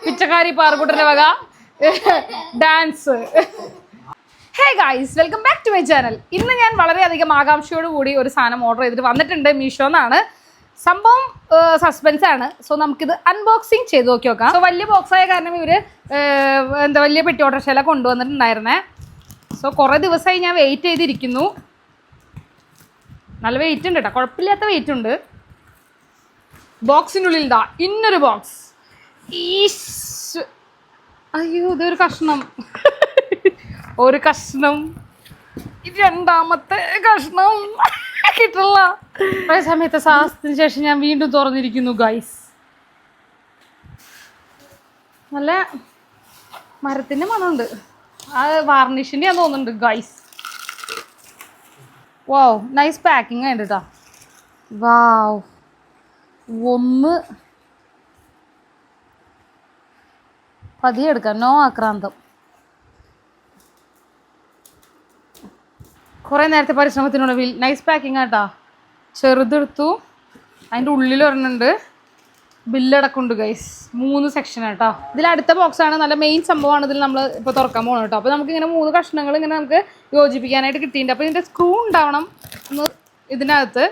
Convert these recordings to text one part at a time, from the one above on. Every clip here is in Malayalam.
പിച്ചക്കാരി പാറക്കുട്ടന്റെ വക. Dance. Hey guys welcome back to my channel ഇന്ന് ഞാൻ വളരെയധികം കൂടി ഒരു സാധനം ഓർഡർ ചെയ്തിട്ട് വന്നിട്ടുണ്ട് മീഷോ എന്നാണ്. സംഭവം സസ്പെൻസ് ആണ്. സോ നമുക്കിത് അൺബോക്സിങ് ചെയ്ത് നോക്കി നോക്കാം. സോ വലിയ ബോക്സ് ആയ കാരണം ഇവർ എന്താ വലിയ പെട്ടി ഓട്ടർഷയില കൊണ്ടുവന്നിട്ടുണ്ടായിരുന്നേ. സോ കുറേ ദിവസമായി ഞാൻ വെയിറ്റ് ചെയ്തിരിക്കുന്നു. നല്ല വെയിറ്റ് ഉണ്ട് കേട്ടോ കുഴപ്പമില്ലാത്ത വെയിറ്റ് ഉണ്ട്. ബോക്സിനുള്ളിൽ ഇതാ ഇന്നൊരു ബോക്സ് അയ്യോ ഇതൊരു കഷ്ണം. ഒരു കഷ്ണം. രണ്ടാമത്തെ കഷ്ണം. കിട്ടില്ല. കുറേ സമയത്തെ സാഹസത്തിന് ശേഷം ഞാൻ വീണ്ടും തുറന്നിരിക്കുന്നു ഗൈസ് നല്ല മരത്തിന്റെ മണമുണ്ട്. ആ വാർണിഷിന്റെ ഞാൻ തോന്നുന്നുണ്ട് ഗൈസ് വാവ് നൈസ് പാക്കിംഗ് ഉണ്ട് കേട്ടോ വാവ് ഒന്ന് പതിയെ എടുക്കാം. നോ ആക്രാന്തം. കുറേ നേരത്തെ പരിശ്രമത്തിനൊടുവിൽ നൈസ് പാക്കിംഗ് ആട്ടാ ചെറുതെടുത്തു. അതിന്റെ ഉള്ളിൽ ഒരെണ്ണുണ്ട്. ബില്ലടക്കമുണ്ട് ഗൈസ് മൂന്ന് സെക്ഷൻ കേട്ടോ ഇതിൽ അടുത്ത ബോക്സാണ് നല്ല മെയിൻ സംഭവമാണ് ഇതിൽ നമ്മൾ ഇപ്പോൾ തുറക്കാൻ പോകണം കേട്ടോ അപ്പോൾ നമുക്ക് ഇങ്ങനെ മൂന്ന് കഷ്ണങ്ങൾ ഇങ്ങനെ നമുക്ക് യോജിപ്പിക്കാനായിട്ട് കിട്ടിയിട്ടുണ്ട്. അപ്പോൾ ഇതിന്റെ സ്ക്രൂ ഉണ്ടാവണം ഒന്ന് ഇതിനകത്ത്.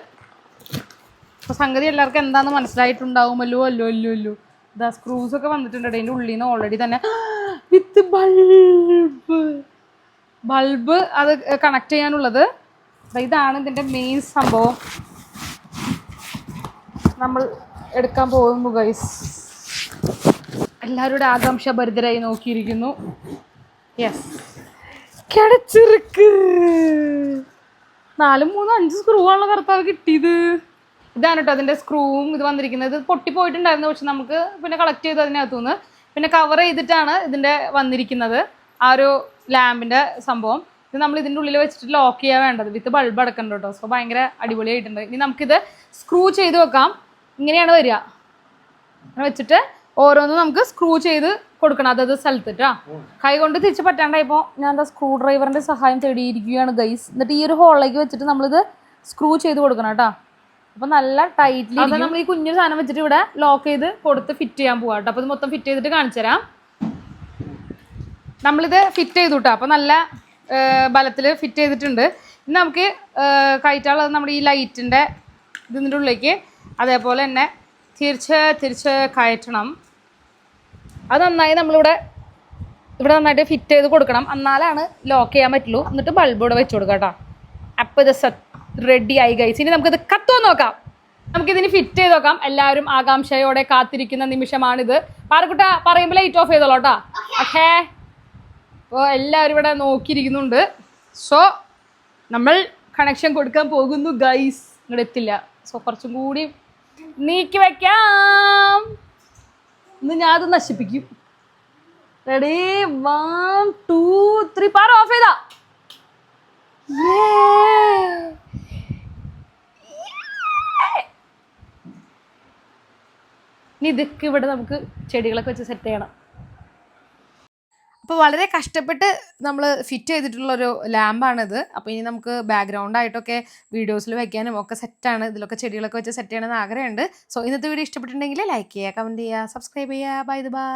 അപ്പോൾ സംഗതി എല്ലാവർക്കും എന്താണെന്ന് മനസ്സിലായിട്ടുണ്ടാവുമല്ലോ അല്ലോ അല്ലോ അല്ലോ ഇതാ സ്ക്രൂസ് ഒക്കെ വന്നിട്ടുണ്ട് അതിന്റെ ഉള്ളിൽ നിന്ന് ഓൾറെഡി തന്നെ. വിത്ത് ബൾബ് ബൾബ് അത് കണക്ട് ചെയ്യാനുള്ളത്. ഇതാണ് ഇതിന്റെ മെയിൻ സംഭവം. നമ്മൾ എടുക്കാൻ പോകുന്നു ഗൈസ് എല്ലാവരുടെ ആകാംക്ഷ ഭരിതരായി നോക്കിയിരിക്കുന്നു. യെസ് കിടച്ചിറുക്ക്. നാലും മൂന്നും അഞ്ച് സ്ക്രൂ ആണല്ലോ കറുത്താവ് കിട്ടിയത്. ഇതാണ് കേട്ടോ അതിന്റെ സ്ക്രൂവും ഇത് വന്നിരിക്കുന്നത്. ഇത് പൊട്ടിപ്പോയിട്ടുണ്ടായിരുന്നു പക്ഷെ നമുക്ക് പിന്നെ കളക്ട് ചെയ്തു അതിനകത്തുനിന്ന്. പിന്നെ കവർ ചെയ്തിട്ടാണ് ഇതിന്റെ വന്നിരിക്കുന്നത്. ആ ഒരു ലാമ്പിന്റെ സംഭവം. ഇത് നമ്മൾ ഇതിന്റെ ഉള്ളിൽ വെച്ചിട്ട് ലോക്ക് ചെയ്യാൻ വേണ്ടത്. വിത്ത് ബൾബ് അടക്കണ്ട കേട്ടോ സോ ഭയങ്കര അടിപൊളിയായിട്ടുണ്ട്. ഇനി നമുക്കിത് സ്ക്രൂ ചെയ്ത് വെക്കാം. ഇങ്ങനെയാണ് വരിക. അങ്ങനെ വെച്ചിട്ട് ഓരോന്നും നമുക്ക് സ്ക്രൂ ചെയ്ത് കൊടുക്കണം. അതത് സ്ഥലത്ത് കേട്ടോ കൈ കൊണ്ട് തിരിച്ച് പറ്റാണ്ടായപ്പോൾ ഞാൻ എന്താ സ്ക്രൂ ഡ്രൈവറിന്റെ സഹായം തേടിയിരിക്കുകയാണ് ഗൈസ് എന്നിട്ട് ഈ ഒരു ഹോളിലേക്ക് വെച്ചിട്ട് നമ്മളിത് സ്ക്രൂ ചെയ്ത് കൊടുക്കണം കേട്ടോ അപ്പൊ നല്ല ടൈറ്റ്ലി നമ്മൾ ഈ കുഞ്ഞു സാധനം വെച്ചിട്ട് ഇവിടെ ലോക്ക് ചെയ്ത് കൊടുത്ത് ഫിറ്റ് ചെയ്യാൻ പോവാ കേട്ടോ അപ്പൊ ഇത് മൊത്തം ഫിറ്റ് ചെയ്തിട്ട് കാണിച്ചു തരാം. നമ്മളിത് ഫിറ്റ് ചെയ്തു കേട്ടോ അപ്പോൾ നല്ല ബലത്തിൽ ഫിറ്റ് ചെയ്തിട്ടുണ്ട്. ഇനി നമുക്ക് കയറ്റാനുള്ളത് നമ്മുടെ ഈ ലൈറ്റിന്റെ ഇതിന്റെ ഉള്ളിലേക്ക് അതേപോലെ തന്നെ തിരിച്ച് തിരിച്ച് കയറ്റണം. അത് നന്നായി നമ്മളിവിടെ ഇവിടെ നന്നായിട്ട് ഫിറ്റ് ചെയ്ത് കൊടുക്കണം. എന്നാലാണ് ലോക്ക് ചെയ്യാൻ പറ്റുള്ളൂ. എന്നിട്ട് ബൾബ് ഇവിടെ വെച്ച് കൊടുക്കാം കേട്ടോ. അപ്പോൾ ഇത് റെഡി ആയി കഴിച്ച് ഇനി നമുക്കിത് കത്തുമോ നോക്കാം. നമുക്കിതിന് ഫിറ്റ് ചെയ്ത് നോക്കാം. എല്ലാവരും ആകാംക്ഷയോടെ കാത്തിരിക്കുന്ന നിമിഷമാണിത്. പാറക്കുട്ട പറയുമ്പോൾ ലൈറ്റ് ഓഫ് ചെയ്തോളൂ കേട്ടോ. ഓക്കേ. അപ്പോൾ എല്ലാവരും ഇവിടെ നോക്കിയിരിക്കുന്നുണ്ട്. സോ നമ്മൾ കണക്ഷൻ കൊടുക്കാൻ പോകുന്നു ഗൈസ് ഇങ്ങോട്ട് എത്തില്ല. സോ കുറച്ചും കൂടി നീക്കി വെക്കാം. ഇന്ന് ഞാൻ അത് നശിപ്പിക്കും. റെഡി വൺ ടു ത്രീ പാറ ഓഫ് ചെയ്താ. ഇനി ഇതൊക്കെ ഇവിടെ നമുക്ക് ചെടികളൊക്കെ വെച്ച് സെറ്റ് ചെയ്യണം. അപ്പോൾ വളരെ കഷ്ടപ്പെട്ട് നമ്മൾ ഫിറ്റ് ചെയ്തിട്ടുള്ളൊരു ലാമ്പാണിത് അപ്പോൾ ഇനി നമുക്ക് ബാക്ക്ഗ്രൗണ്ടായിട്ടൊക്കെ വീഡിയോസിൽ വയ്ക്കാനും ഒക്കെ സെറ്റാണ് ഇതിലൊക്കെ ചെടികളൊക്കെ വെച്ച് സെറ്റ് ചെയ്യണമെന്ന് ആഗ്രഹമുണ്ട്. സോ ഇന്നത്തെ വീഡിയോ ഇഷ്ടപ്പെട്ടിട്ടുണ്ടെങ്കിൽ ലൈക്ക് ചെയ്യുക കമന്റ് ചെയ്യുക സബ്സ്ക്രൈബ് ചെയ്യുക. Bye bye